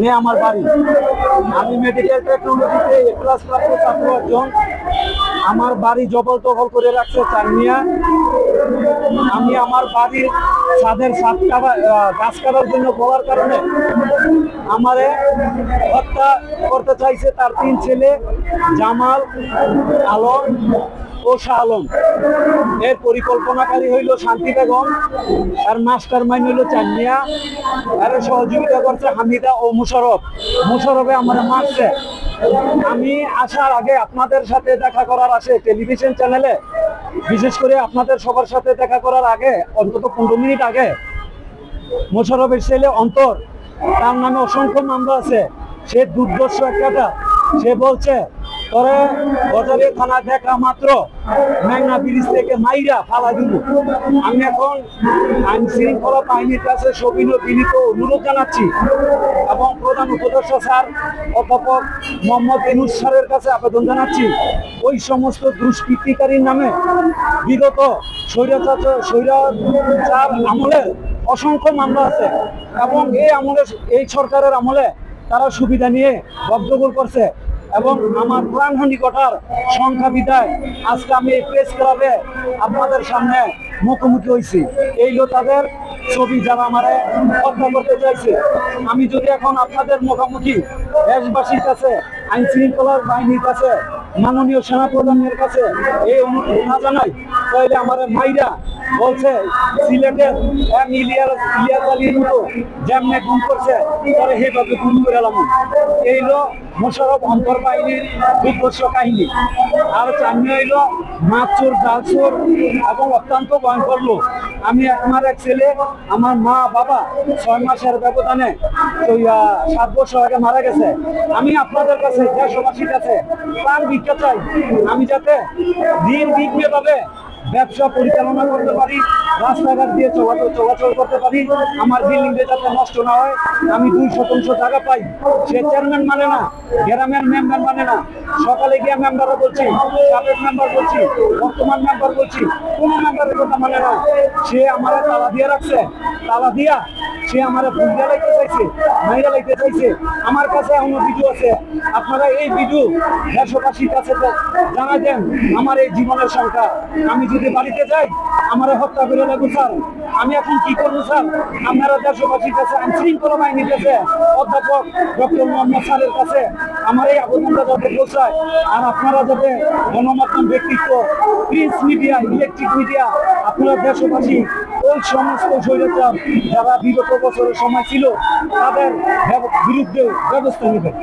নে আমার বাড়ি। আমি মেডিকেল টেকনোলজিতে এ ক্লাস ছাত্র একজন। আমার বাড়ি জবল টবল করে রাখছে চানমিয়া আমি আমার বাড়ির ছাদের ছাদ কাটা গাছ কাটার জন্য বলার কারণে আমারে হত্যা করতে চাইছে তার তিন ছেলে, জামাল, আলম ও শাহ আলম। এর পরিকল্পনাকারী হইল শান্তি বেগম আর মাস্টার মাইন হইল চান্নিয়া আর সহযোগিতা করছে হামিদা ও মুশারফ। মুশারফে আমার মারছে। আমি আসার আগে আপনাদের সাথে দেখা করার আসে টেলিভিশন চ্যানেলে। বিশেষ করে আপনাদের সবার সাথে দেখা করার আগে, অন্তত পনেরো মিনিট আগে। মোশারফের ছেলে অন্তর, তার নামে অসংখ্য মামলা আছে। সে দুর্দর্শ একটা, সে বলছে তোরে গজারে থানা দেখা মাত্র মেঘনা ব্রিজ থেকে মাইরা ফালা দিব। আমি এখন আইন শৃঙ্খলা বাহিনীর কাছে সবিনয় বিনীত অনুরোধ জানাচ্ছি এবং প্রধান উপদেষ্টা স্যার, অধ্যাপক মোহাম্মদ ইনুস স্যারের কাছে আবেদন জানাচ্ছি। ওই সমস্ত দুষ্কৃতিকারীর নামে বিগত স্বৈরাচার স্বৈরাচার আমলের অসংখ্য মামলা আছে এবং এই আমলে, এই সরকারের আমলে তারা সুবিধা নিয়ে গদ্যগোল করছে। এবং আমার প্রাণহানি ঘটার সংখ্যা বিদায় আজকে আমি এই প্রেস ক্লাবে আপনাদের সামনে মুখোমুখি হয়েছি এই হলো তাদের ছবি যারা আমারে হত্যা করতে চাইছে, আমি যদি এখন আপনাদের মুখোমুখি দেশবাসীর কাছে, আইন শৃঙ্খলার বাহিনীর কাছে, মাননীয় সেনাপ্রধানের কাছে এই অনুরোধ না জানাই, তাহলে আমার মাইরা বলছে, সিলেটের এক ইলিয়াস ইলিয়াস আলীর মতো যেমনে গুম করছে, তারা সেভাবে গুম করে এলাম। এই হলো মোশারফ অন্তর বাহিনীর দুর্দর্শ কাহিনী। আর চান্নি হইল মাছচোর জালচোর এবং অত্যন্ত ভয়ঙ্কর লোক। আমি একমার এক ছেলে, আমার মা, বাবা ছয় মাসের ব্যবধানে সাত বছর আগে মারা গেছে। আমি আপনাদের কাছে, দেশবাসীর কাছে প্রাণ ভিক্ষা চাই। আমি যাতে দিন বিঘ্নে ভাবে ব্যবসা পরিচালনা করতে পারি, রাস্তাঘাট দিয়ে চলাচল চলাচল করতে পারি, আমার বিল্ডিংটা যাতে নষ্ট না হয়, আমি দুই শতাংশ টাকা পাই। সে চেয়ারম্যান মানে না, গ্রামের মেম্বার মানে না। সকালে গিয়ে মেম্বারও বলছি, সাবেক মেম্বার বলছি, বর্তমান মেম্বার বলছি, কোনো মেম্বারের কথা মানে না। সে আমার তালা দিয়ে রাখছে, তালা দিয়া সে আমার ভুলটা লাইতে চাইছে, মাইরা লাইতে চাইছে। আমার কাছে এমন ভিডিও আছে। আপনারা এই ভিডিও দেশবাসীর কাছে জানা দেন আমার এই জীবনের সংখ্যা। আমি যদি বাড়িতে যাই, আমার হত্যা করে লাগবো, স্যার। আমি এখন কি করব, স্যার? আপনারা দেশবাসীর কাছে আইন শৃঙ্খলা বাহিনীর কাছে, অধ্যাপক ডক্টর মোহাম্মদ স্যারের কাছে আমার এই আবেদনটা যাতে পৌঁছায়। আর আপনারা যাতে গণমাধ্যম ব্যক্তিত্ব, প্রিন্স মিডিয়া, ইলেকট্রিক মিডিয়া আপনারা দেশবাসী ওই সমস্ত স্বৈরাচার যারা বিগত বছরের সময় ছিল তাদের বিরুদ্ধে ব্যবস্থা নেবেন।